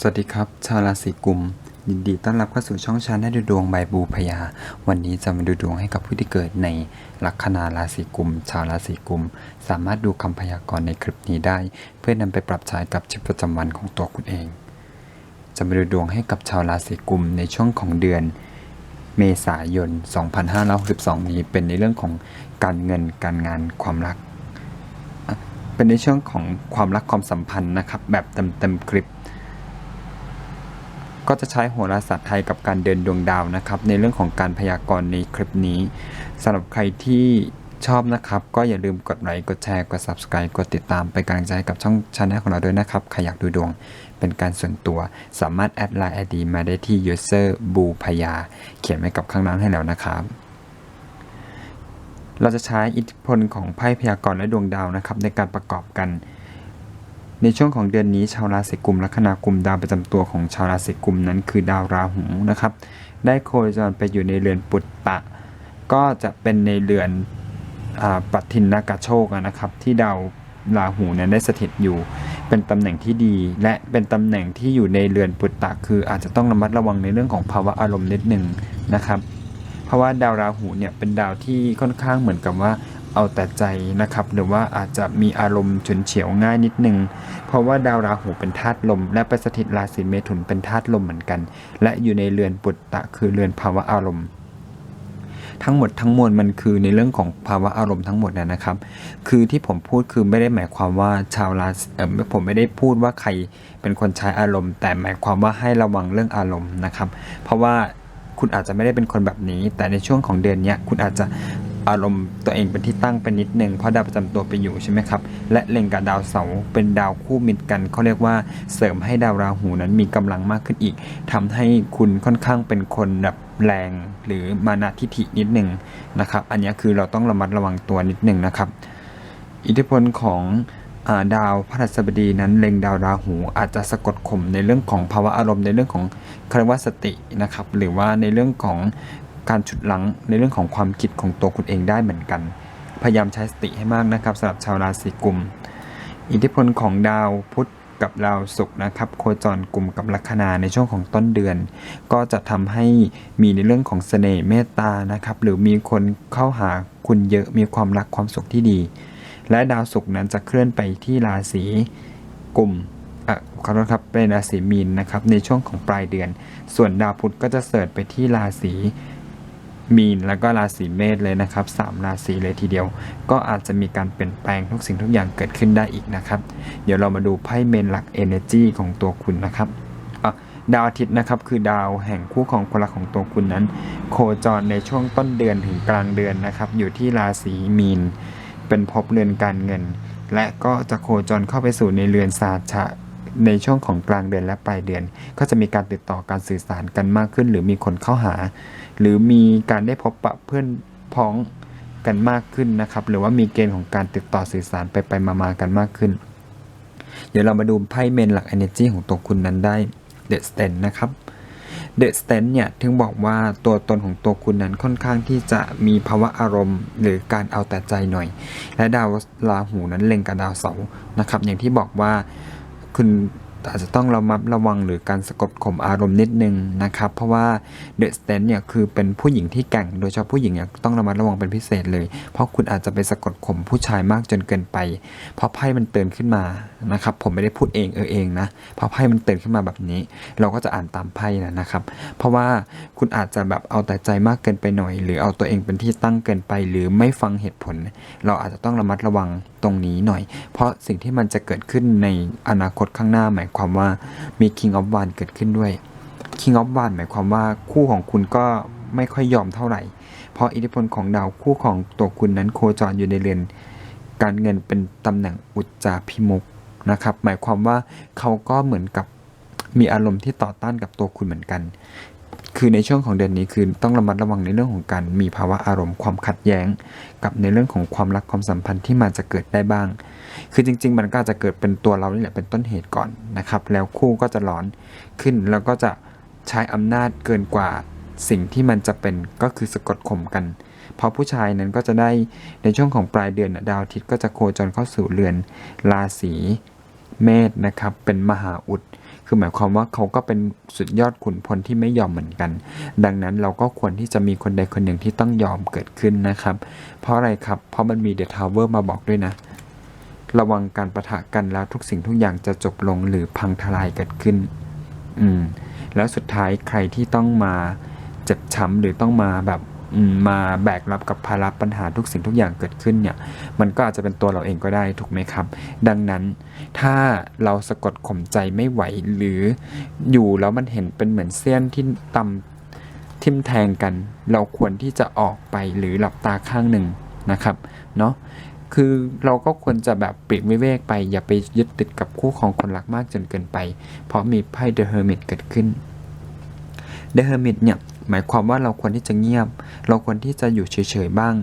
สวัสดีครับ ชาวราศีกุม ยินดีต้อนรับเข้าสู่ช่องชาแนลดูดวงใบบูพยา วันนี้จะมาดูดวงให้กับผู้ที่เกิดในลัคนาราศีกุม ชาวราศีกุม สามารถดูคำพยากรณ์ในคลิปนี้ได้ เพื่อนำไปปรับใช้กับชีวิตประจำวันของตัวคุณเอง จะมาดูดวงให้กับชาวราศีกุมในช่วงของเดือน เมษายน 2562 นี้เป็นในเรื่องของการเงินการงานความรัก เป็นในช่วงของความรักความสัมพันธ์นะครับแบบเต็มเต็มๆคลิป ก็จะใช้โหราศาสตร์ไทยกับการเดินดวงดาวนะครับ ในเรื่องของการพยากรณ์ในคลิปนี้สำหรับใครที่ชอบนะครับ ก็อย่าลืมกดไลค์กดแชร์กด subscribe กดติดตามไปนกำลังใจให้กับช่องช anel ของเราด้วยนะครับใครอยากดูดวงเป็นการส่วนตัว สามารถแอดไลน์ ID มาได้ที่ user บูพยา เขียนไว้กับข้างล่างให้แล้วนะครับเราจะใช้อิทธิพลของไพ่พยากรณ์และดวงดาวนะครับในการประกอบกัน ในช่วงของเดือนนี้ชาวราศีกุมลัคนากุมดาวประจำตัวของชาวราศีกุมนั้นคือดาวราหูนะครับ ได้โคจรไปอยู่ในเรือนปุตตะ ก็จะเป็นในเรือนอปัทินนากาโชคนะครับ ที่ดาวราหูนั้นได้สถิตอยู่ เป็นตำแหน่งที่ดี และเป็นตำแหน่งที่อยู่ในเรือนปุตตะ คืออาจจะต้องระมัดระวังในเรื่องของภาวะอารมณ์นิดหนึ่งนะครับ เพราะว่าดาวราหูเนี่ยเป็นดาวที่ค่อนข้างเหมือนกับว่า เอาแต่ใจนะครับ หรือว่าอาจจะมีอารมณ์ฉุนเฉียวง่ายนิดนึง เพราะว่าดาวราหูเป็นธาตุลม และไปสถิตราศีเมถุนเป็นธาตุลมเหมือนกัน และอยู่ในเรือนปุตตะคือเรือนภาวะอารมณ์ทั้งหมดทั้งมวลมันคือในเรื่องของภาวะอารมณ์ทั้งหมดนะนะครับ คือที่ผมพูดคือไม่ได้หมายความว่าชาวราศีผมไม่ได้พูดว่าใครเป็นคนใช้อารมณ์ แต่หมายความว่าให้ระวังเรื่องอารมณ์นะครับ เพราะว่าคุณอาจจะไม่ได้เป็นคนแบบนี้ แต่ในช่วงของเดือนนี้คุณอาจจะ อารมณ์ตัวเองเป็นที่ตั้งเป็นนิดนึงเพราะดาวประจำตัวไปอยู่ใช่ไหมครับ และเล็งกับดาวเสาร์เป็นดาวคู่มิตรกันเขาเรียกว่าเสริมให้ดาวราหูนั้นมีกำลังมากขึ้นอีกทำให้คุณค่อนข้างเป็นคนแบบแรงหรือมานะทิฐินิดนึงนะครับ อันนี้คือเราต้องระมัดระวังตัวนิดนึงนะครับ อิทธิพลของดาวพฤหัสบดีนั้นเล็งดาวราหูอาจจะสะกดข่มในเรื่องของภาวะอารมณ์ในเรื่องของคารวะสตินะครับ หรือว่าในเรื่องของ การฉุดลังในเรื่องของความคิดของตัวคุณเองได้เหมือนกัน พยายามใช้สติให้มากนะครับสำหรับชาวราศีกุม อิทธิพลของดาวพุธกับดาวศุกร์นะครับ โคจรกลุ่มกับลัคนาในช่วงของต้นเดือน ก็จะทำให้มีในเรื่องของเสน่ห์เมตตานะครับ หรือมีคนเข้าหาคุณเยอะมีความรักความสุขที่ดี และดาวศุกร์นั้นจะเคลื่อนไปที่ราศีกุมอะขอโทษครับเป็นราศีมีนนะครับในช่วงของปลายเดือน ส่วนดาวพุธก็จะเสด็จไปที่ราศี มีนแล้วก็ราศีเมษเลยนะครับสามราศีเลยทีเดียว ก็อาจจะมีการเปลี่ยนแปลงทุกสิ่งทุกอย่างเกิดขึ้นได้อีกนะครับ เดี๋ยวเรามาดูไพ่เมนหลัก Energy ของตัวคุณนะครับดาวอาทิตย์นะครับคือดาวแห่งคู่ของคนรักของตัวคุณนั้น โคจรในช่วงต้นเดือนถึงกลางเดือนนะครับ อยู่ที่ราศีมีน เป็นภพเรือนการเงิน และก็จะโคจรเข้าไปสู่ในเรือนศาสตร์ ในช่วงของกลางเดือนและปลายเดือน ก็จะมีการติดต่อการสื่อสารกันมากขึ้น หรือมีคนเข้าหา หรือมีการได้พบปะเพื่อนพ้องกันมากขึ้นนะครับ หรือว่ามีเกณฑ์ของการติดต่อสื่อสารไปไปมามากันมากขึ้น เดี๋ยวเรามาดูไพ่เมนหลัก Energy ของตัวคุณนั้นได้เดอะสเตนนะครับเดอะสเตนเนี่ยถึงบอกว่าตัวตนของตัวคุณนั้นค่อนข้างที่จะมีภาวะอารมณ์ หรือการเอาแต่ใจหน่อย และดาวราหูนั้นเล็งกับดาวเสาร์นะครับ อย่างที่บอกว่า คุณ อาจจะต้องระมัดระวังหรือการสะกดข่มอารมณ์นิดนึงนะครับ เพราะว่าเดอะสเตนเนี่ยคือเป็นผู้หญิงที่แก่งโดยเฉพาะผู้หญิงเนี่ยต้องระมัดระวังเป็นพิเศษเลย เพราะคุณอาจจะไปสะกดข่มผู้ชายมากจนเกินไป เพราะไพ่มันเตือนขึ้นมานะครับ ผมไม่ได้พูดเองเออเองนะเพราะไพ่มันเตือนขึ้นมาแบบนี้ เราก็จะอ่านตามไพ่นะนะครับ เพราะว่าคุณอาจจะแบบเอาแต่ใจมากเกินไปหน่อย หรือเอาตัวเองเป็นที่ตั้งเกินไป หรือไม่ฟังเหตุผล เราอาจจะต้องระมัดระวังตรงนี้หน่อย เพราะสิ่งที่มันจะเกิดขึ้นในอนาคตข้างหน้าหมายความว่ามี King of One เกิดขึ้นด้วย King of One หมายความว่าคู่ของคุณก็ไม่ค่อยยอมเท่าไหร่ เพราะอิทธิพลของดาวคู่ของตัวคุณนั้นโคจรอยู่ในเรือนการเงินเป็นตำแหน่งอุจจาพิมุกนะครับ หมายความว่าเขาก็เหมือนกับมีอารมณ์ที่ต่อต้านกับตัวคุณเหมือนกัน คือในช่วงของเดือนนี้คือต้องระมัดระวังในเรื่องของการมีภาวะอารมณ์ความขัดแย้ง กับในเรื่องของความรักความสัมพันธ์ที่มันจะเกิดได้บ้าง คือจริง ๆ มันก็จะเกิดเป็นตัวเรานี่แหละเป็นต้นเหตุก่อนนะครับ แล้วคู่ก็จะร้อนขึ้นแล้วก็จะใช้อำนาจเกินกว่าสิ่งที่มันจะเป็นก็คือสะกดข่มกัน เพราะผู้ชายนั้นก็จะได้ในช่วงของปลายเดือนดาวอาทิตย์ก็จะโคจรเข้าสู่เรือนราศีเมษนะครับเป็นมหาอุด คือหมายความว่าเขาก็เป็นสุดยอดขุนพลที่ไม่ยอมเหมือนกัน ดังนั้นเราก็ควรที่จะมีคนใดคนหนึ่งที่ต้องยอมเกิดขึ้นนะครับ เพราะอะไรครับ เพราะมันมีเดอะทาวเวอร์มาบอกด้วยนะ ระวังการประทะกันแล้วทุกสิ่งทุกอย่างจะจบลงหรือพังทลายเกิดขึ้น อืม แล้วสุดท้ายใครที่ต้องมาเจ็บช้ำหรือต้องมาแบบ มาแบกรับกับภาระปัญหาทุกสิ่งทุกอย่างเกิดขึ้นเนี่ย มันก็อาจจะเป็นตัวเราเองก็ได้ถูกไหมครับ ดังนั้นถ้าเราสะกดข่มใจไม่ไหวหรืออยู่แล้วมันเห็นเป็นเหมือนเสี้ยนที่ตำทิมแทงกัน เราควรที่จะออกไปหรือหลับตาข้างหนึ่งนะครับเนาะคือเราก็ควรจะแบบปลีกวิเวกไป อย่าไปยึดติดกับคู่ของคนรักมากจนเกินไป เพราะมีไพ่เดอะเฮอร์มิตเกิดขึ้นเดอะเฮอร์มิตเนี่ย หมายความว่าเราควรที่จะเงียบ เราควรที่จะอยู่เฉยๆบ้าง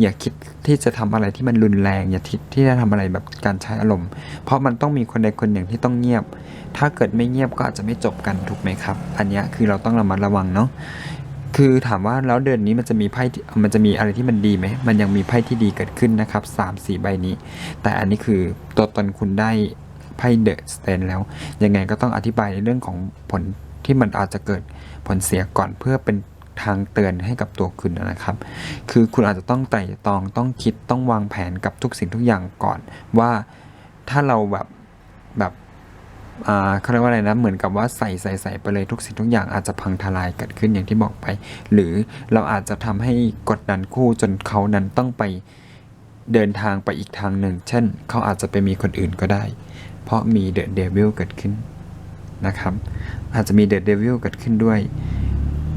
อย่าคิดที่จะทำอะไรที่มันรุนแรง อย่าคิดที่จะทำอะไรแบบการใช้อารมณ์ เพราะมันต้องมีคนใดคนหนึ่งที่ต้องเงียบ ถ้าเกิดไม่เงียบก็อาจจะไม่จบกันถูกไหมครับ อันนี้คือเราต้องระมัดระวังเนาะคือถามว่าแล้วเดือนนี้มันจะมีไพ่มันจะมีอะไรที่มันดีไหม มันยังมีไพ่ที่ดีเกิดขึ้นนะครับสามสี่ใบนี้ แต่อันนี้คือตัวตนคุณได้ไพ่เดอะสเตนแล้ว ยังไงก็ต้องอธิบายในเรื่องของผล ที่มันอาจจะเกิดผลเสียก่อนเพื่อเป็นทางเตือนให้กับตัวคุณนะครับ คือคุณอาจจะต้องไตร่ตรองต้องคิดต้องวางแผนกับทุกสิ่งทุกอย่างก่อนว่าถ้าเราแบบแบบเขาเรียกว่าอะไรนะเหมือนกับว่าใส่ใส่ใส่ไปเลยทุกสิ่งทุกอย่างอาจจะพังทลายเกิดขึ้นอย่างที่บอกไป หรือเราอาจจะทำให้กดดันคู่จนเขานั้นต้องไปเดินทางไปอีกทางหนึ่ง เช่น เขาอาจจะไปมีคนอื่นก็ได้ เพราะมีเดอะเดวิลเกิดขึ้น นะครับ อาจจะมีเดอะเดวิลเกิดขึ้นด้วย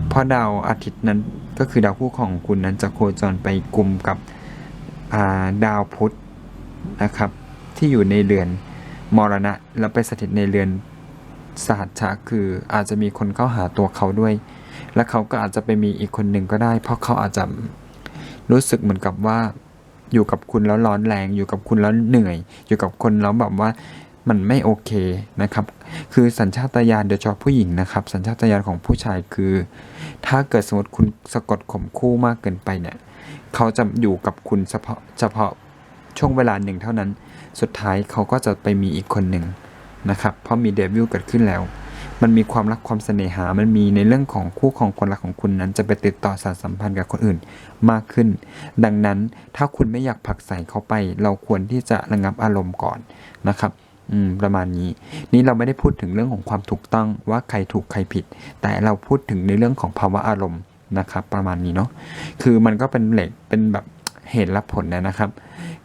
เพราะดาวอาทิตย์นั้นก็คือดาวคู่ของคุณนั้นจะโคจรไปกลุ่มกับาดาวพุธนะครับ ที่อยู่ในเรือนมรณะ แล้วไปสถิตในเรือนสหัชชะคืออาจจะมีคนเข้าหาตัวเขาด้วย และเขาก็อาจจะไปมีอีกคนหนึ่งก็ได้ เพราะเขาอาจจะรู้สึกเหมือนกับว่าอยู่กับคุณแล้วร้อนแรง อยู่กับคุณแล้วเหนื่อย อยู่กับคนแล้วแบบว่ามันไม่โอเคนะครับ คือสัญชาตญาณโดยเฉพาะผู้หญิงนะครับ สัญชาตญาณของผู้ชายคือ ถ้าเกิดสมมติคุณสะกดข่มคู่มากเกินไปเนี่ยเขาจะอยู่กับคุณเฉพาะเฉพาะช่วงเวลาหนึ่งเท่านั้น สุดท้ายเขาก็จะไปมีอีกคนหนึ่งนะครับ เพราะมีเดวิลเกิดขึ้นแล้ว มันมีความรักความเสน่หา มันมีในเรื่องของคู่ของคนรักของคุณนั้น จะไปติดต่อสารสัมพันธ์กับคนอื่นมากขึ้น ดังนั้นถ้าคุณไม่อยากผักใส่เขาไป เราควรที่จะระงับอารมณ์ก่อนนะครับ อืมประมาณนี้ นี่เราไม่ได้พูดถึงเรื่องของความถูกต้องว่าใครถูกใครผิด แต่เราพูดถึงในเรื่องของภาวะอารมณ์นะครับ ประมาณนี้เนาะคือมันก็เป็นเหล็กเป็นแบบเหตุและผลนะนะครับ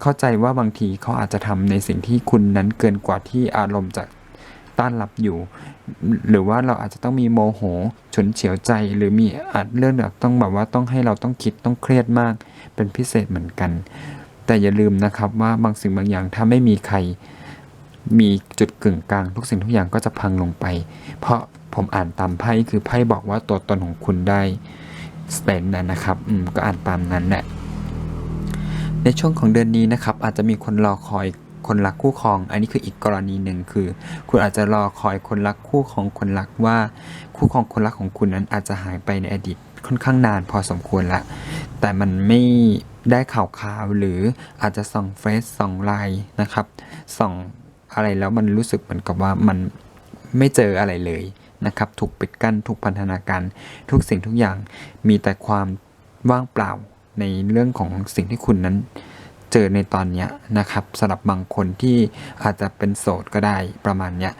เข้าใจว่าบางทีเขาอาจจะทำในสิ่งที่คุณนั้นเกินกว่าที่อารมณ์จะต้านรับอยู่ หรือว่าเราอาจจะต้องมีโมโหฉุนเฉียวใจ หรือมีอาจเรื่องแบบต้องแบบว่าต้องให้เราต้องคิดต้องเครียดมาก เป็นพิเศษเหมือนกัน แต่อย่าลืมนะครับว่าบางสิ่งบางอย่างถ้าไม่มีใคร มีจุดกึ่งกลาง ทุกสิ่งทุกอย่างก็จะพังลงไป เพราะผมอ่านตามไพ่คือไพ่บอกว่าตัวตนของคุณได้สเตนนะนะครับอืมก็อ่านตามนั้นแหละในช่วงของเดือนนี้นะครับอาจจะมีคนรอคอยคนรักคู่ครอง อันนี้คืออีกกรณีหนึ่งคือ คุณอาจจะรอคอยคนรักคู่ของคนรักว่าคู่ของคนรักของคุณนั้นอาจจะหายไปในอดีตค่อนข้างนานพอสมควรละ แต่มันไม่ได้ข่าวข่าวหรืออาจจะส่องเฟซส่องไลน์นะครับส่อง อะไรแล้วมันรู้สึกเหมือนกับว่ามันไม่เจออะไรเลยนะครับ ถูกปิดกั้น ถูกพันธนาการ ทุกสิ่งทุกอย่างมีแต่ความว่างเปล่าในเรื่องของสิ่งที่คุณนั้น เจอในตอนนี้นะครับสำหรับบางคนที่อาจจะเป็นโสดก็ได้ประมาณเนี้ย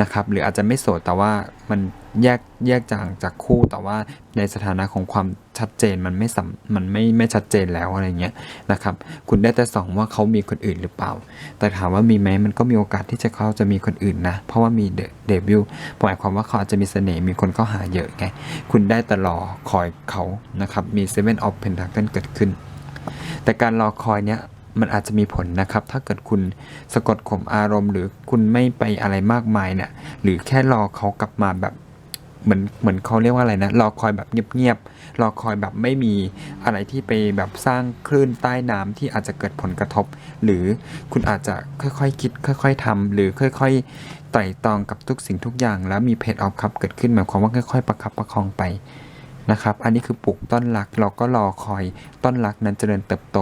นะครับหรืออาจจะไม่โสดแต่ว่ามันแยกแยกจากจากคู่แต่ว่าในสถานะของความชัดเจนมันไม่สัมมันไม่ไม่ชัดเจนแล้วอะไรเงี้ยนะครับคุณได้แต่ส่องว่าเขามีคนอื่นหรือเปล่า แต่ถามว่ามีไหมมันก็มีโอกาสที่จะเขาจะมีคนอื่นนะ เพราะว่ามีเดบิวหมายความว่าเขาอาจจะมีเสน่ห์มีคนเข้าหาเยอะไง คุณได้แต่รอคอยเขานะครับมี Seven of Pentacles เกิดขึ้น แต่การรอคอยเนี้ย มันอาจจะมีผลนะครับ ถ้าเกิดคุณสะกดข่มอารมณ์ หรือคุณไม่ไปอะไรมากมายเนี่ยหรือแค่รอเขากลับมาแบบเหมือนเหมือนเขาเรียกว่าอะไรนะรอคอยแบบเงียบๆรอคอยแบบไม่มีอะไรที่ไปแบบสร้างคลื่นใต้น้ำที่อาจจะเกิดผลกระทบ หรือคุณอาจจะค่อยๆคิด ค่อย ๆทำหรือค่อย ๆไต่ตองกับทุกสิ่งทุกอย่าง แล้วมีเพจออฟคัพเกิดขึ้นหมายความว่าค่อย ๆ ประคับประคองไป นะครับ อันนี้คือปลูกต้นรักเราก็รอคอยต้นรักนั้นเจริญเติบโต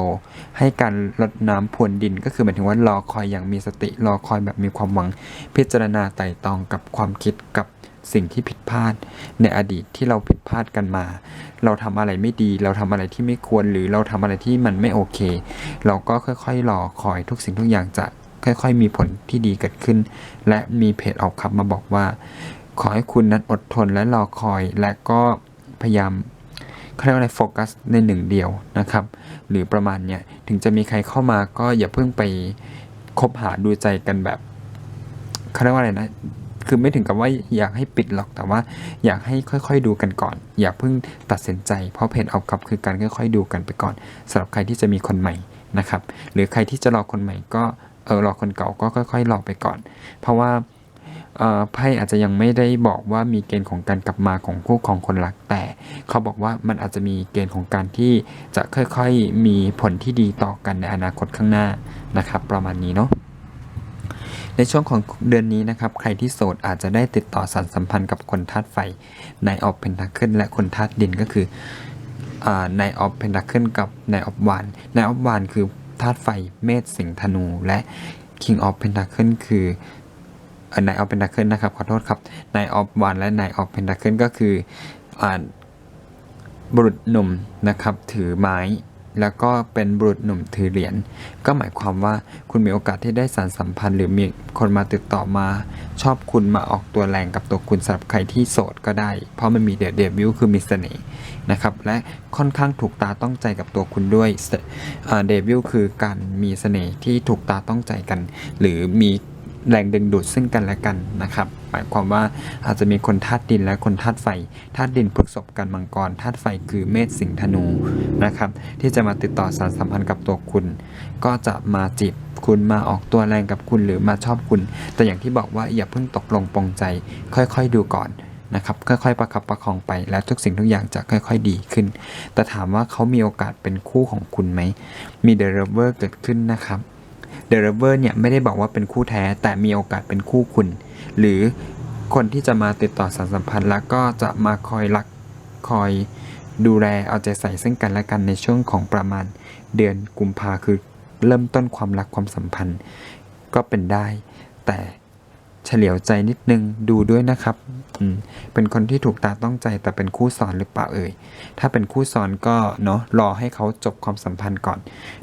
ให้การรดน้ำพรวนดินก็คือหมายถึงว่ารอคอยอย่างมีสติรอคอยแบบมีความหวัง พิจารณาไต่ตองกับความคิดกับสิ่งที่ผิดพลาดในอดีตที่เราผิดพลาดกันมา เราทำอะไรไม่ดี เราทำอะไรที่ไม่ควรหรือเราทำอะไรที่มันไม่โอเค เราก็ค่อยๆรอคอยทุกสิ่งทุกอย่างจะค่อยๆ มีผลที่ดีเกิดขึ้น และมีเพจออกคำมาบอกว่า ขอให้คุณนั้นอดทนและรอคอยและก็ พยายามเขาเรียกว่าอะไรโฟกัสในหนึ่งเดียวนะครับ หรือประมาณเนี้ยถึงจะมีใครเข้ามาก็อย่าเพิ่งไปคบหาดูใจกันแบบเขาเรียกว่าอะไรนะคือไม่ถึงกับว่าอยากให้ปิดหรอกแต่ว่า อยากให้ค่อยๆดูกันก่อน อย่าเพิ่งตัดสินใจ เพราะเพจเอากับคือการค่อยๆดูกันไปก่อนสำหรับใครที่จะมีคนใหม่นะครับ หรือใครที่จะรอคนใหม่ก็เออรอคนเก่าก็ค่อยๆรอไปก่อน เพราะว่า ไพ่อาจจะยังไม่ได้บอกว่ามีเกณฑ์ของการกลับมาของคู่ของคนรัก แต่เขาบอกว่ามันอาจจะมีเกณฑ์ของการที่จะค่อยๆมีผลที่ดีต่อกันในอนาคตข้างหน้านะครับ ประมาณนี้เนาะในช่วงของเดือนนี้นะครับ ใครที่โสดอาจจะได้ติดต่อสารสัมพันธ์กับคนธาตุไฟในออฟเพนท c เคิลและคนธาตุดินก็คือในออฟเพนท c เคิลกับในออฟวานในออฟวานคือธาตุไฟเมษสิงห์ธนูและ King of Pentacle คือ ในออฟเพนท c เคิลนะครับขอโทษครับในออฟวานและในออฟเพนท c เคิลก็คืออบุรุษหนุ่มนะครับถือไม้แล้วก็เป็นบุรุษหนุ่มถือเหรียญก็หมายความว่าคุณมีโอกาสที่ได้สารสัมพันธ์ หรือมีคนมาติดต่อมา ชอบคุณมาออกตัวแรงกับตัวคุณสำหรับใครที่โสดก็ได้ เพราะมันมีเดเดวิลคือมีเสน่ห์นะครับและค่อนข้างถูกตาต้องใจกับตัวคุณด้วยเดวิลคือการมีเสน่ห์ที่ถูกตาต้องใจกัน หรือมี แรงดึงดูดซึ่งกันและกันนะครับหมายความว่าอาจจะมีคนธาตุดินและคนธาตุไฟธาตุดินพฤษภกันมังกรธาตุไฟคือเมษสิงธนูนะครับ ที่จะมาติดต่อสารสัมพันธ์กับตัวคุณ ก็จะมาจีบคุณมาออกตัวแรงกับคุณหรือมาชอบคุณ แต่อย่างที่บอกว่าอย่าเพิ่งตกลงปรงใจ ค่อยๆดูก่อนนะครับค่อยๆประคับประคองไปแล้วทุกสิ่งทุกอย่างจะค่อยๆดีขึ้น แต่ถามว่าเขามีโอกาสเป็นคู่ของคุณไหมมีเดรเวอร์เกิดขึ้นนะครับ เดรเวอร์เนี่ยไม่ได้บอกว่าเป็นคู่แท้แต่มีโอกาสเป็นคู่คุณ หรือคนที่จะมาติดต่อสารสัมพันธ์แล้วก็จะมาคอยรักคอยดูแลเอาใจใส่ซึ่งกันและกันในช่วงของประมาณเดือนกุมภาคือเริ่มต้นความรักความสัมพันธ์ก็เป็นได้ แต่ เฉลียวใจนิดนึงดูด้วยนะครับอืเป็นคนที่ถูกตาต้องใจแต่เป็นคู่ซ้อนหรือเปล่าเอ่ย ถ้าเป็นคู่ซ้อนก็เนาะรอให้เขาจบความสัมพันธ์ก่อน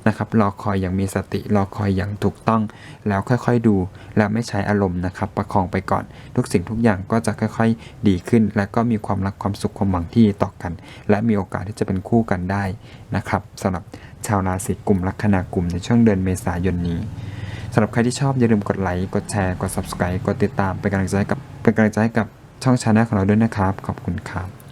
นะครับ รอคอยอย่างมีสติ รอคอยอย่างถูกต้อง แล้วค่อยๆดู แล้วไม่ใช้อารมณ์นะครับ ประคองไปก่อน ทุกสิ่งทุกอย่างก็จะค่อยๆ ดีขึ้น และก็มีความรักความสุขความหวังที่ต่อกัน และมีโอกาสที่จะเป็นคู่กันได้นะครับสำหรับชาวราศีกุมลัคนากลุ่มในช่วงเดือนเมษายนนี้ สำหรับใครที่ชอบอย่าลืมกดไลค์กดแชร์กด subscribe กดติดตามเป็นกำลังใจกับเป็นกำลังใจกับช่องชาแนลของเราด้วยนะครับ ขอบคุณครับ